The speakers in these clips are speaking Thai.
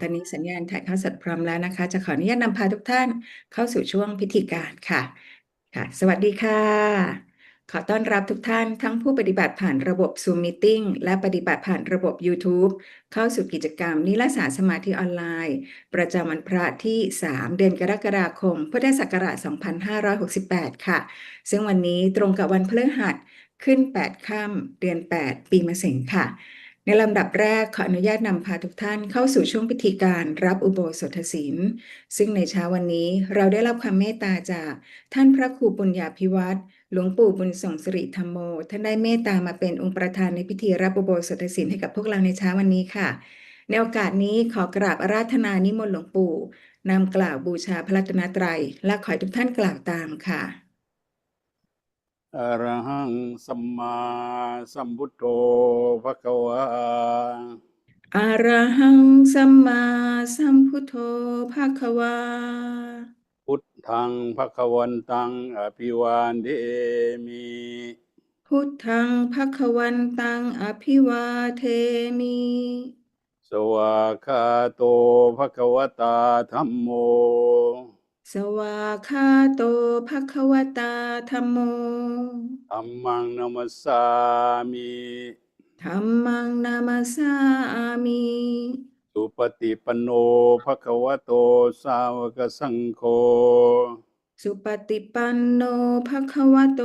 ตอนนี้สัญญาณถ่ายทอดสดพร้อมแล้วนะคะ จะขออนุญาตนำพาทุกท่านเข้าสู่ช่วงพิธีการค่ะ ค่ะ สวัสดีค่ะ ขอต้อนรับทุกท่านทั้งผู้ปฏิบัติผ่านระบบ Zoom Meeting และปฏิบัติผ่านระบบ YouTube เข้าสู่กิจกรรมนิรศาสมาธิออนไลน์ ประจำวันพระที่ 3 เดือนกรกฎาคม พุทธศักราช 2568 ค่ะ ซึ่งวันนี้ตรงกับวันพฤหัสขึ้น 8 ค่ำเดือน 8 ปีมะเสงค่ะ ในลำดับแรกขออนุญาตนำพาทุกท่านเข้าสู่ช่วงพิธีการรับอุโบสถศีล ซึ่งในเช้าวันนี้เราได้รับความเมตตาจากท่านพระครูปุญญาภิวัตรหลวงปู่บุญส่งสิริธรรมโม ท่านได้เมตตามาเป็นองค์ประธานในพิธีรับอุโบสถศีลให้กับพวกเราในเช้าวันนี้ค่ะ ในโอกาสนี้ขอกราบอาราธนานิมนต์หลวงปู่นำกล่าวบูชาพระรัตนตรัยและขอให้ทุกท่านกล่าวตามค่ะ อะระหังสัมมาสัมพุทโธภะคะวาอะระหังสัมมาสัมพุทโธภะคะวา พุทธังภะคะวันตังอภิวาเดมิพุทธังภคะวันตังอภิวาเทมิ สวากขาโตภะคะวตาธัมโม สวาคาโตภควตาธัมโมธัมมังนัมสสามิธัมมังนามาสามิสุปฏิปันโนภะคะวะโตสาวกสังโฆสุปฏิปันโนภควโต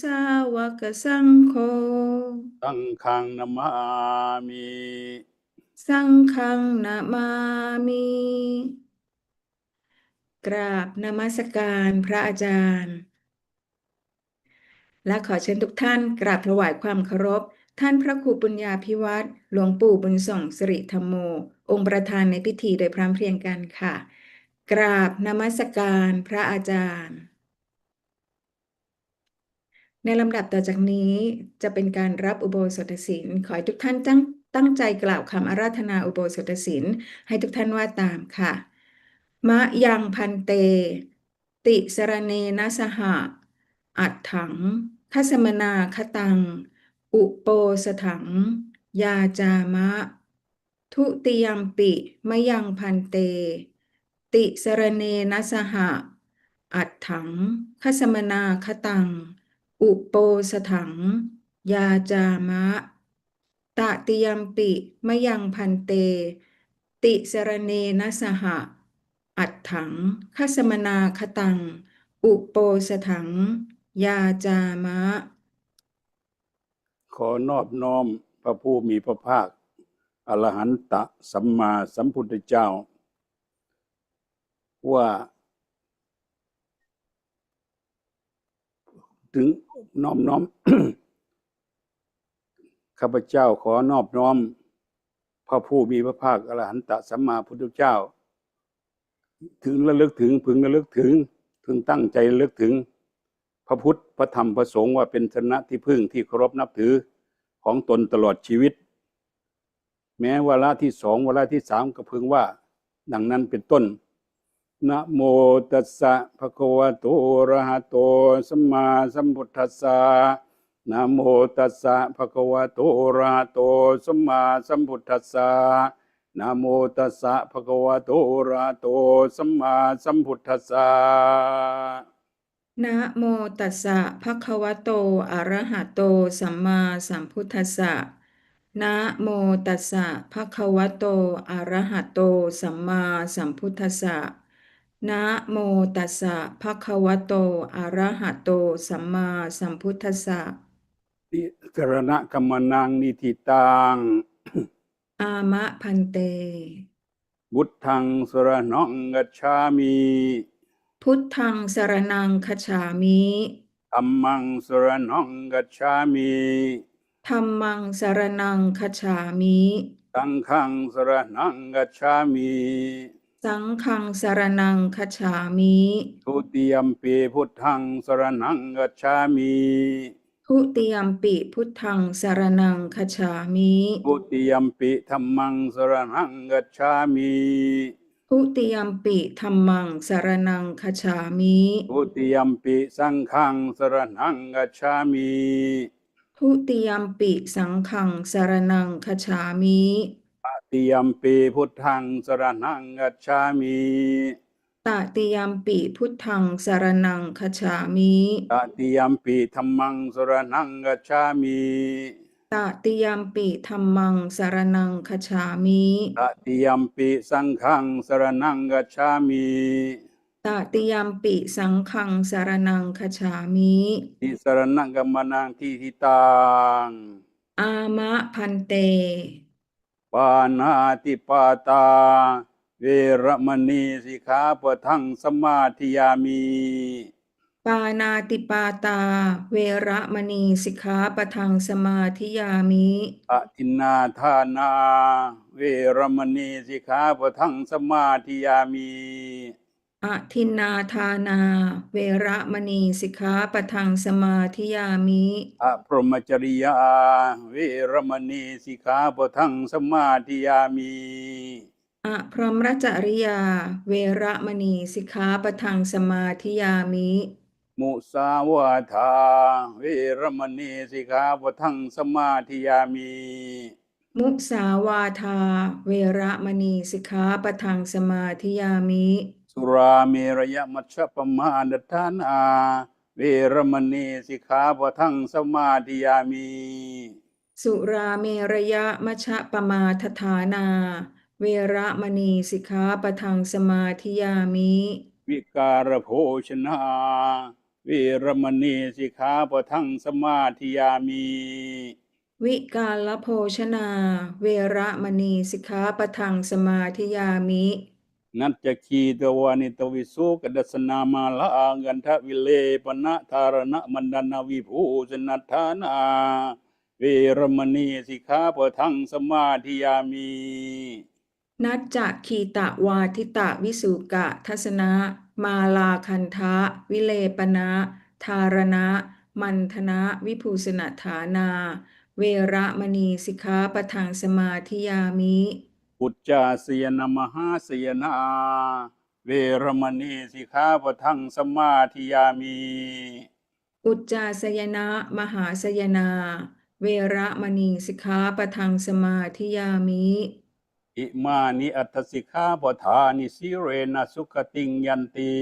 สาวกสังโฆสังฆังนามามิสังฆังนามามิ กราบนมัสการพระอาจารย์ และขอเชิญทุกท่านกราบถวายความเคารพ ท่านพระครูปุญญาภิวัตรหลวงปู่บุญส่งสิริธรรมโม องค์ประธานในพิธีโดยพร้อมเพรียงกันค่ะ กราบนมัสการพระอาจารย์ ในลำดับต่อจากนี้จะเป็นการรับอุโบสถศีลขอให้ทุกท่านตั้งตั้งใจกล่าวคำอาราธนาอุโบสถศีลให้ทุกท่านว่าตามค่ะ มะยังพันเต ติสรเนนะสหะ อัตถังคัสมนาคตัง อุโปสถัง ยาจามะ ทุติยมปิมะยังพันเต ติสรเนนะสหะ อัตถังคัสมนาคตัง อุโปสถัง ยาจามะ ตติยมปิมะยังพันเต ติสรเนนะสหะ อัตถังคสมนาคตัง อุโปสถัง ยาจามะ ขอนอบน้อมพระผู้มีพระภาค อรหันตะสัมมาสัมพุทธเจ้า ว่า ถึงน้อมน้อมข้าพเจ้าขอนอบน้อม พระผู้มีพระภาคอรหันตะสัมมาพุทธเจ้า ถึงระลึกถึงพึงระลึกถึงถึงตั้งใจระลึกถึง พระพุทธพระธรรมพระสงฆ์ว่าเป็นชนะที่พึ่งที่เคารพนับถือของตนตลอดชีวิต แม้วาระที่สองวาระที่สามก็พึงว่า ดังนั้นเป็นต้นนะโมตัสสะภะคะวะโตอะระหะโตสัมมาสัมพุทธัสสะนะโมตัสสะภะคะวะโตอะระหะโตสัมมาสัมพุทธัสสะ นะโมตัสสะภะคะวะโตอะระหะโตสัมมาสัมพุทธัสสะนะโมตัสสะภะคะวะโตอะระหะโตสัมมาสัมพุทธัสสะนะโมตัสสะภะคะวะโตอะระหะโตสัมมาสัมพุทธัสสะนะโมตัสสะภะคะวะโตอะระหะโตสัมมาสัมพุทธัสสะนิสรณะกัมมนังนิทิตัง อามะพันเตบุตทังสรณังกัจฉามิพุทธังสรณังคัจฉามิธัมมังสรณังกัจฉามิธัมมังสรณังคัจฉามิสังฆังสรณังกัจฉามิสังฆังสรณังคัจฉามิทุติยมปีพุทธังสรณังกัจฉามิ ทุติยมปิพุทธังสรณังคัจฉามิทุติยมปีธัมมังสรณังกัจฉามิทุติยมปิธัมมังสรณังคัจฉามิทุติยมปีสังฆังสรณังกัจฉามิทุติยมปิสังฆังสรณังคัจฉามิตติยมปีพุทธังสรณังกัจฉามิ ตติยัมปิพุทธังสรณังคัจฉามิตติยมปีธัมมังสรณังกัจฉามิตติยัมปิธัมมังสรณังคัจฉามิตติยมปีสังฆังสรณังกัจฉามิตติยัมปิสังฆังสรณังคัจฉามิติสรณังกัมมนังทิทิตังอามะพันเต ปานาติปาตา เวรมณีสิกขาปะทังสมาธิยามิปานาติปาตา เวระมณีสิกขาปะทังสมาธิยามิอทินนาทานา เวรมณีสิกขาปะทังสมาธิยามิอทินนาทานา เวระมณีสิกขาปะทังสมาธิยามิอะพรหมจริยา เวรมณีสิกขาปะทังสมาธิยามิ อะพรหมรจริยา เวระมณีสิกขาปะทังสมาธิยามิ มุสาวาทาเวรมณีสิกขาปะทังสมาธิยามิมุสาวาทา เวระมณีสิกขาปะทังสมาธิยามิ สุราเมรยมัชฌปมาดทานาเวรมณีสิกขาปะทังสมาธิยามิ สุราเมระยะมัชฌะปมาทฐานา เวระมณีสิกขาปะทังสมาธิยามิ วิการโภชนาเวรมณีสิกขาปะทังสมาธิยามิวิกาลโภชนา เวระมณีสิกขาปะทังสมาธิยามิ นัจจคีตวานิตวิสุกดัสนามาลากันทวิเลปนะธารณมันดนาวิภูสนัทธานา เวรมณีสิกขาปะทังสมาธิยามิ นัจจะคีตะวาทิตะวิสุกะทัสนะ มาลาคันทะ วิเลปนะ ธารณะ มันธนะ วิภูสนฐานา เวระมณีสิกขาปะทังสมาธิยามิปุจจาสยนมหาสยนา เวรมณีสิกขาปะทังสมาธิยามิ อุจจาสยนะ มหาสยนา เวระมณีสิกขาปะทังสมาธิยามิ อิมานิอัตสิกขาปทานิสิเรนะสุขติงยันติ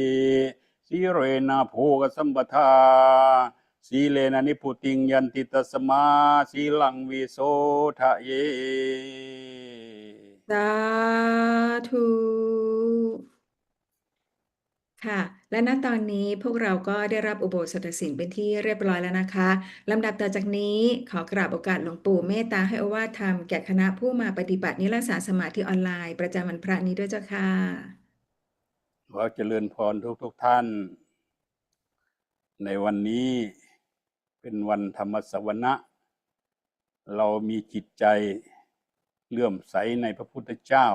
สิเรนะโภกสัมปทาสีเลนะนิพุติงยันติตัสมาสีลังวิโสทะเย สาธุ ค่ะ และณตอนนี้พวกเราก็ได้รับอุโบสถศีลเป็นที่เรียบร้อยแล้วนะคะลำดับต่อจากนี้ขอกราบโอกาสหลวงปู่เมตตาให้อวาทธรรมแก่คณะผู้มาปฏิบัตินิรศาสมาธิออนไลน์ ประจำวันพระนี้ด้วยเจ้าค่ะขอเจริญพรทุกทุกๆท่าน ในวันนี้เป็นวันธรรมสวนะเรามีจิตใจเลื่อมใสในพระพุทธเจ้า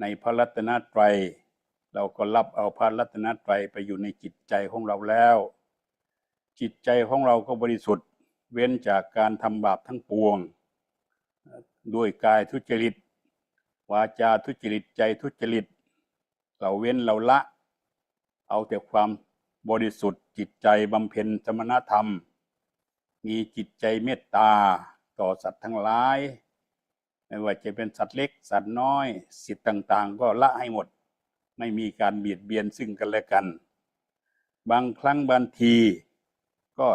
ในพระรัตนตรัย เราก็รับเอาพระรัตนตรัยไปอยู่ในจิตใจของเราแล้ว จิตใจของเราก็บริสุทธิ์เว้นจากการทำบาปทั้งปวง ด้วยกายทุจริต วาจาทุจริตใจทุจริต เราเว้นเราละ เอาแต่ความบริสุทธิ์จิตใจบำเพ็ญสมณธรรม มีจิตใจเมตตาต่อสัตว์ทั้งหลาย ไม่ว่าจะเป็นสัตว์เล็กสัตว์น้อย สิทธิ์ต่าง ๆ ก็ละให้หมด ไม่มีการเบียดเบียนซึ่งกันและกัน บางครั้งบางทีก็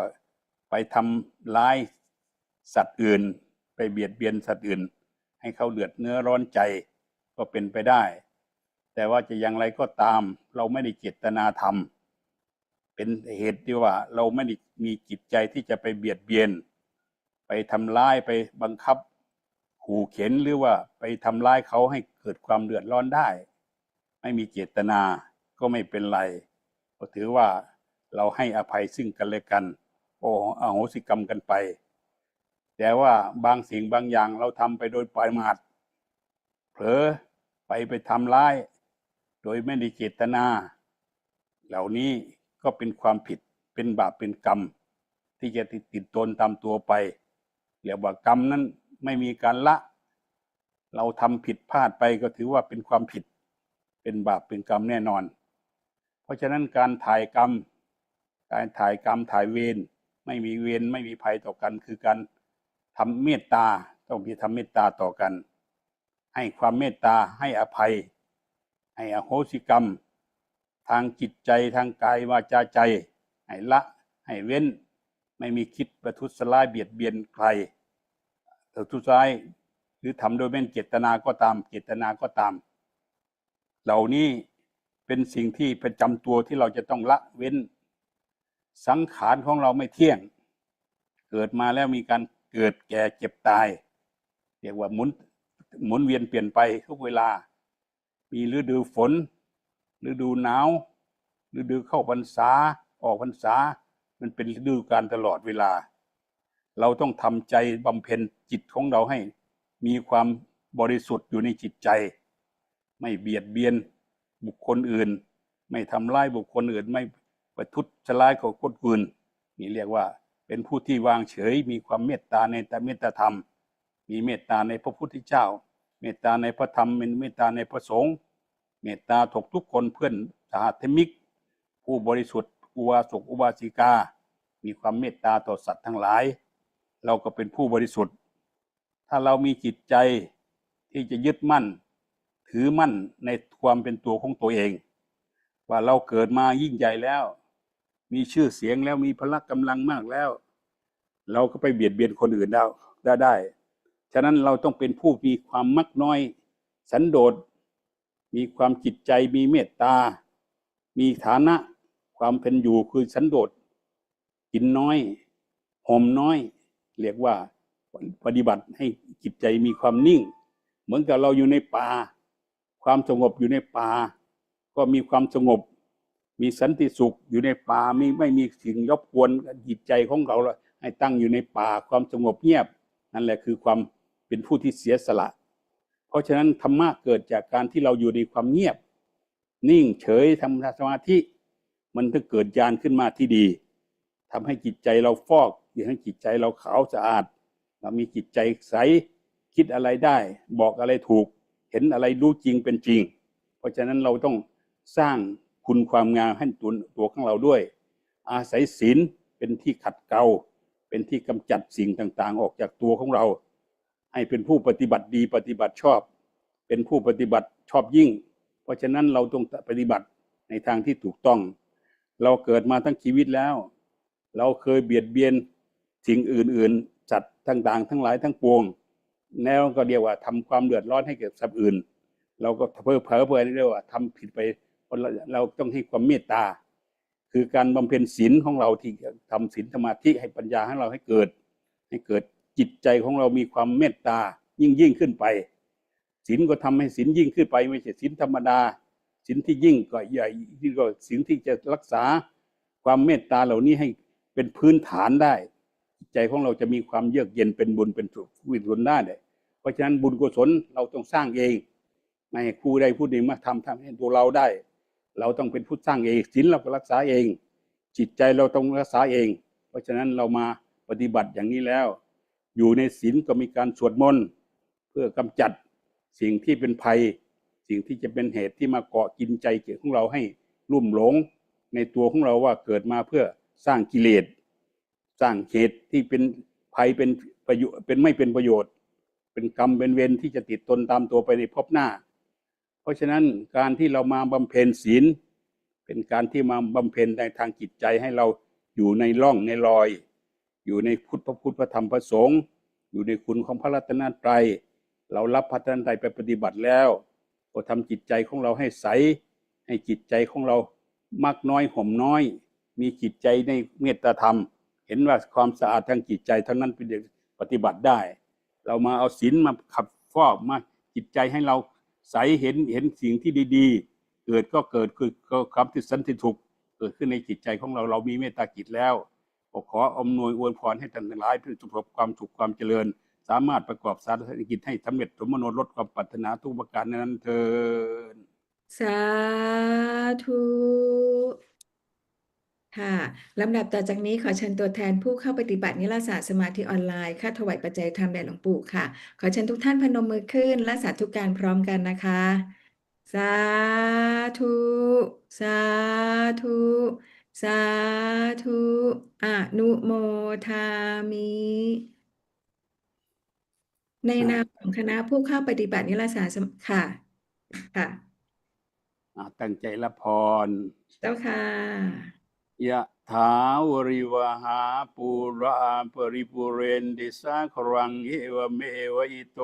ไปทำร้ายสัตว์อื่น ไปเบียดเบียนสัตว์อื่น ให้เขาเดือดเนื้อร้อนใจก็เป็นไปได้ แต่ว่าจะอย่างไรก็ตาม เราไม่ได้เจตนาทำเป็นเหตุที่ว่าเราไม่ได้มีจิตใจที่จะไปเบียดเบียน ไปทำร้ายไปบังคับขู่เข็นหรือว่าไปทำร้ายเขาให้เกิดความเดือดร้อนได้ ไม่มีเจตนาก็ไม่เป็นไรก็ถือว่าเราให้อภัยซึ่งกันและกัน โอ้อโหสิกรรมกันไป แต่ว่าบางสิ่งบางอย่างเราทำไปโดยปล่อยมาดเผลอไปไปทำร้าย โดยไม่ได้เจตนา เหล่านี้ก็เป็นความผิดเป็นบาปเป็นกรรม ที่จะติดติดตนตามตัวไปเรียกว่ากรรมนั้นไม่มีการละ เราทำผิดพลาดไปก็ถือว่าเป็นความผิด เป็นบาปเป็นกรรมแน่นอน เพราะฉะนั้นการถ่ายกรรม การถ่ายกรรมถ่ายเวรไม่มีเวรไม่มีภัยต่อกัน คือการทำเมตตาต้องมีทำเมตตาต่อกัน ให้ความเมตตาให้อภัย ให้อโหสิกรรม ทางจิตใจทางกายวาจาใจ ให้ละ ให้เว้น ไม่มีคิดประทุษร้ายเบียดเบียนใครประทุษร้ายหรือทำโดยไม่เจตนาก็ตาม เจตนาก็ตาม เหล่านี้เป็นสิ่งที่ประจำตัวที่เราจะต้องละเว้น สังขารของเราไม่เที่ยง เกิดมาแล้วมีการเกิดแก่เจ็บตาย เรียกว่าหมุนหมุนเวียนเปลี่ยนไปทุกเวลา มีฤดูฝน ฤดูหนาว ฤดูเข้าพรรษา ออกพรรษา มันเป็นฤดูการตลอดเวลา เราต้องทำใจบำเพ็ญจิตของเราให้ มีความบริสุทธิ์อยู่ในจิตใจ ไม่เบียดเบียนบุคคลอื่น ไม่ทำร้ายบุคคลอื่น ไม่ประทุษร้ายกับคนอื่นนี่เรียกว่าเป็นผู้ที่วางเฉย มีความเมตตาในแต่เมตตาธรรม มีเมตตาในพระพุทธเจ้า เมตตาในพระธรรมเป็นเมตตาในพระสงฆ์เมตตาถกทุกคนเพื่อนสหธมิก ผู้บริสุทธิ์อุบาสกอุบาสิกา มีความเมตตาต่อสัตว์ทั้งหลาย เราก็เป็นผู้บริสุทธิ์ ถ้าเรามีจิตใจที่จะยึดมั่น ถือมั่นในความเป็นตัวของตัวเอง ว่าเราเกิดมายิ่งใหญ่แล้ว มีชื่อเสียงแล้วมีพละกำลังมากแล้ว เราก็ไปเบียดเบียนคนอื่นได้ได้ได้ฉะนั้นเราต้องเป็นผู้มีความมักน้อย สันโดษ มีความจิตใจมีเมตตา มีฐานะ ความเป็นอยู่คือสันโดษกินน้อยห่มน้อย เรียกว่าปฏิบัติให้จิตใจมีความนิ่ง เหมือนกับเราอยู่ในป่า ความสงบอยู่ในป่า ก็มีความสงบ มีสันติสุขอยู่ในป่าไม่ไม่มีสิ่งรบกวนจิตใจของเราให้ตั้งอยู่ในป่าความสงบเงียบ นั่นแหละคือความเป็นผู้ที่เสียสละ เพราะฉะนั้นธรรมะเกิดจากการที่เราอยู่ในความเงียบ นิ่งเฉยทำสมาธิมันจะเกิดญาณขึ้นมาที่ดีทำให้จิตใจเราฟอกทำให้จิตใจเราขาวสะอาด เรามีจิตใจใสคิดอะไรได้ บอกอะไรถูก เห็นอะไรรู้จริงเป็นจริง เพราะฉะนั้นเราต้องสร้างคุณความงามให้ตัวตัวของเราด้วย อาศัยศีลเป็นที่ขัดเกลาเป็นที่กำจัดสิ่งต่างๆ ออกจากตัวของเรา ให้เป็นผู้ปฏิบัติดีปฏิบัติชอบ เป็นผู้ปฏิบัติชอบยิ่ง เพราะฉะนั้นเราต้องปฏิบัติในทางที่ถูกต้อง เราเกิดมาทั้งชีวิตแล้ว เราเคยเบียดเบียนสิ่งอื่น ๆ สัตว์ต่างๆ ทั้งหลายทั้งปวง แล้วก็เรียกว่าทำความเดือดร้อนให้แก่สัตว์อื่น เราก็เพ้อเพ้อเพ้อเรียกว่าทำผิดไปเราต้องให้ความเมตตา คือการบำเพ็ญศีลของเราที่ทำศีลสมาธิให้ปัญญาให้เราให้เกิด ให้เกิดจิตใจของเรามีความเมตตายิ่งยิ่งขึ้นไปศีลก็ทำให้ศีลยิ่งขึ้นไป ไม่ใช่ศีลธรรมดาศีลที่ยิ่งก็ใหญ่ที่ก็ศีลที่จะรักษาความเมตตาเหล่านี้ให้เป็นพื้นฐานได้จิตใจของเราจะมีความเยือกเย็นเป็นบุญเป็นสุขวิบุญได้ เพราะฉะนั้นบุญกุศลเราต้องสร้างเองไม่ครูใดผู้หนึ่งมาทำทำให้ตัวเราได้ เราต้องเป็นผู้สร้างเองศีลเรารักษาเอง จิตใจเราต้องรักษาเอง เพราะฉะนั้นเรามาปฏิบัติอย่างนี้แล้ว อยู่ในศีลก็มีการสวดมนต์เพื่อกำจัดสิ่งที่เป็นภัย สิ่งที่จะเป็นเหตุที่มาเกาะกินใจเกี่ยวของเราให้ลุ่มหลง ในตัวของเราว่าเกิดมาเพื่อสร้างกิเลส สร้างเหตุที่เป็นภัยเป็นประโยชน์เป็นไม่เป็นประโยชน์ เป็นกรรมเป็นเวรที่จะติดตนตามตัวไปในภพหน้า เพราะฉะนั้นการที่เรามาบำเพ็ญศีล เป็นการที่มาบำเพ็ญในทางจิตใจให้เราอยู่ในร่องในรอย อยู่ในพุทธพระพุทธพระธรรมพระสงฆ์อยู่ในคุณของพระรัตนตรัย เรารับพระรัตนตรัยไปปฏิบัติแล้ว ก็ทำจิตใจของเราให้ใส ให้จิตใจของเรามากน้อยห่มน้อย มีจิตใจในเมตตาธรรม เห็นว่าความสะอาดทางจิตใจเท่านั้นเป็นปฏิบัติได้ เรามาเอาศีลมาขับฟอกมาจิตใจให้เราใสเห็นเห็นสิ่งที่ดีๆ เกิดก็เกิดคือความที่สันติสุขเกิดขึ้นในจิตใจของเราเรามีเมตตาจิตแล้วขออำนวยอวยพรให้ท่านทั้งหลายประสบความสุขความเจริญ สามารถประกอบสารกิจให้สำเร็จสมโนลดความปรารถนาทุกประการนั้นเทินสาธุ ค่ะลำดับต่อจากนี้ขอเชิญตัวแทนผู้เข้าปฏิบัตินิรศาสตร์สมาธิออนไลน์ค่าถวายปัจจัยธรรมแด่หลวงปู่ค่ะ ขอเชิญทุกท่านพนมมือขึ้น และสาธุการพร้อมกันนะคะ สาธุ สาธุ สาธุอนุโมทามิในอะนามของคณะผู้เข้าปฏิบัตินิรศาสนค่ะค่ะอะตั้งใจรับพร เจ้าค่ะ ยะถาวริวหาปูราปริปุเรนติสาครังเอวเมวอิโต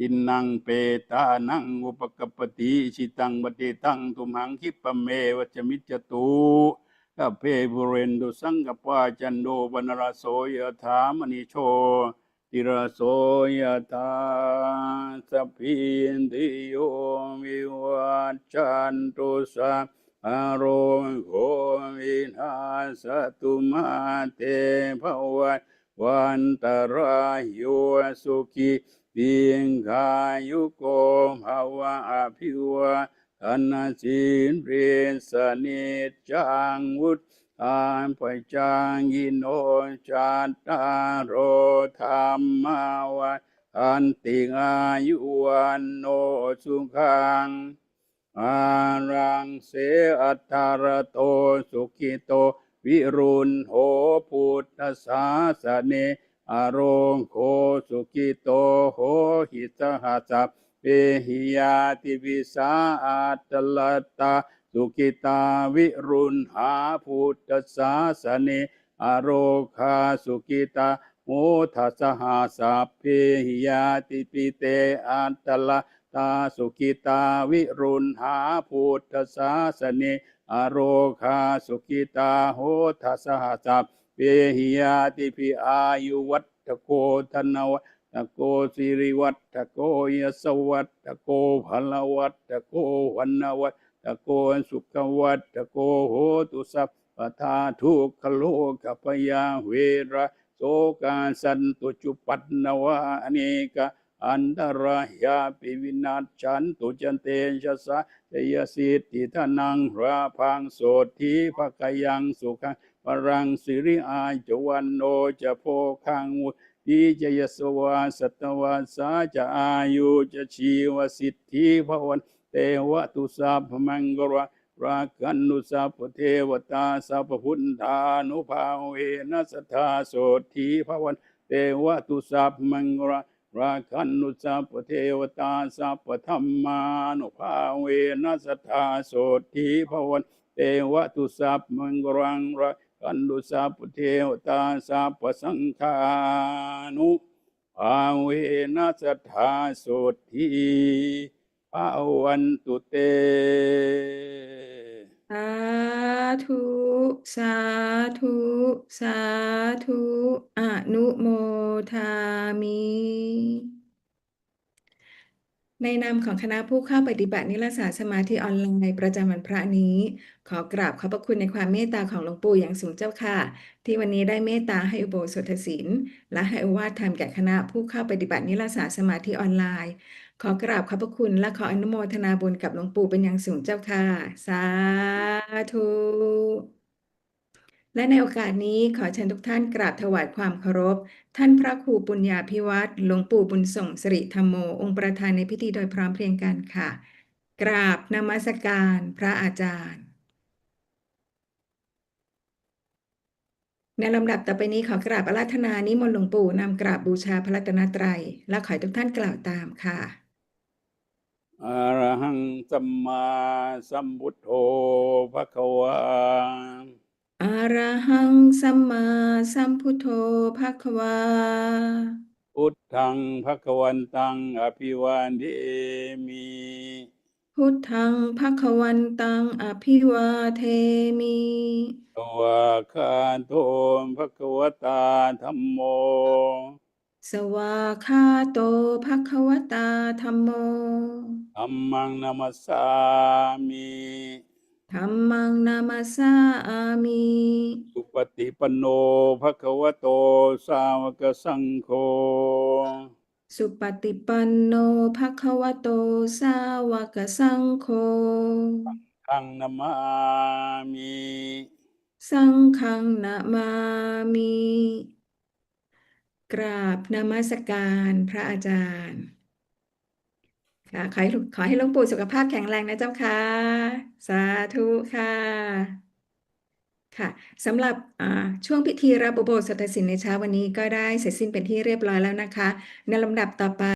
อินนังเปตานังอุปกปปติชิตังปฏิตังตุมหังคิปเมวจมิจตุข้าเพบุเรนตุสังกปาจันโดปนรสโสยถามณิโชติระโสยถาสพินติโยวิวัจจันตุสัพ อโรโควินาสตุมาเตภวัตวันตรายโยสุขิติงกายุโกภวะอภิวะธนาสินเรสนิจจังวุฒทานปจังยินโนจัตตารโอธรรมาวัฏอันติอายุวันโนสุขัง อารังเสอัตารโตสุขิโต วิรุณโหพุทธศาสเนอโรงโคสุขิโตโหหิตหัสสะเปหิยาติวิสาอัตตลตาสุขิตาวิรุณหาพุทธศาสเนอโรคาสุขิตาโมทัสหาสัพเพหิยาติปิเตอัตตล ตาสุกิตาวิรุณหาพุทธศาสเนอโรคาสุกิตาโหทัสหสัพเปหิยาติพิอายุวัตโกธนวัตโกสิริวัตโกยสวัตโกพลวัตโกวันนวัตโกสุขวัตโกโหตุสัพปทาทุกขโลกพยาเวระโสกาสันตุจุปันนวาอเนกะ อันตรายาปิวินาศฉันตุจันเตชะสะเตยสิทธิทนังราพังโสทีภกยังสุขังปรังสิริอาจวันโนจะโพคังมุทีจะยสวาสตวาสาจะอายุจะชีวสิทธิภวันเตวะตุสัพมังกรราคันุสัพเทวตาสัพพุทธานุภาเวนัสทธาโสทีภวันเตวะตุสัพมังกรวะ ราคันุสัพเทวตาสัพธรรมานุภาเวนัสธาโสทีภวันเตวะตุสัพมังกรังราคันุสัพเทวตาสัพสังฆานุภาเวนัสธาโสทีภาวันตุเตาธุสาธุสาธุอนุโมทามิ ในนามของคณะผู้เข้าปฏิบัตินิรศาสมาธิออนไลน์ประจำวันพระนี้ ขอกราบขอบพระคุณในความเมตตาของหลวงปู่อย่างสูงเจ้าค่ะ ที่วันนี้ได้เมตตาให้อุโบสถศีล และให้อวาทธรรมแก่คณะผู้เข้าปฏิบัตินิรศาสมาธิออนไลน์ ขอกราบขอบพระคุณและขออนุโมทนาบุญกับหลวงปู่เป็นอย่างสูงเจ้าค่ะ สาธุ และในโอกาสนี้ขอเชิญทุกท่านกราบถวายความเคารพ ท่านพระครูปุญญาภิวัตรหลวงปู่บุญส่งสิริธรรมโม องค์ประธานในพิธีโดยพร้อมเพรียงกันค่ะ กราบนมัสการพระอาจารย์ในลำดับต่อไปนี้ขอกราบอาราธนานิมนต์หลวงปู่นำกราบบูชาพระรัตนตรัย และขอให้ทุกท่านกล่าวตามค่ะ อะระหังสัมมาสัมพุทโธภะคะวาอะระหังสัมมาสัมพุทโธภะคะวาพุทธังภะคะวันตังอภิวาเทมิพุทธังภคะวันตังอภิวาเทมิสวาคาโตภะคะวตาธัมโม สวาคาโตภควตาธัมโมธัมมังนามัสสามิธัมมังนามาสามิสุปฏิปันโนภะคะวะโตสาวกสังโฆสุปฏิปันโนภควโตสาวกสังโฆทังนามามิสังฆังนะมามิ กราบนมัสการพระอาจารย์ค่ะขอให้ขอให้หลวงปู่สุขภาพแข็งแรงนะเจ้าค่ะ สาธุค่ะค่ะสำหรับช่วงพิธีรับอุโบสถศิลในเช้าวันนี้ก็ได้เสร็จสิ้นเป็นที่เรียบร้อยแล้วนะคะ ในลำดับต่อไป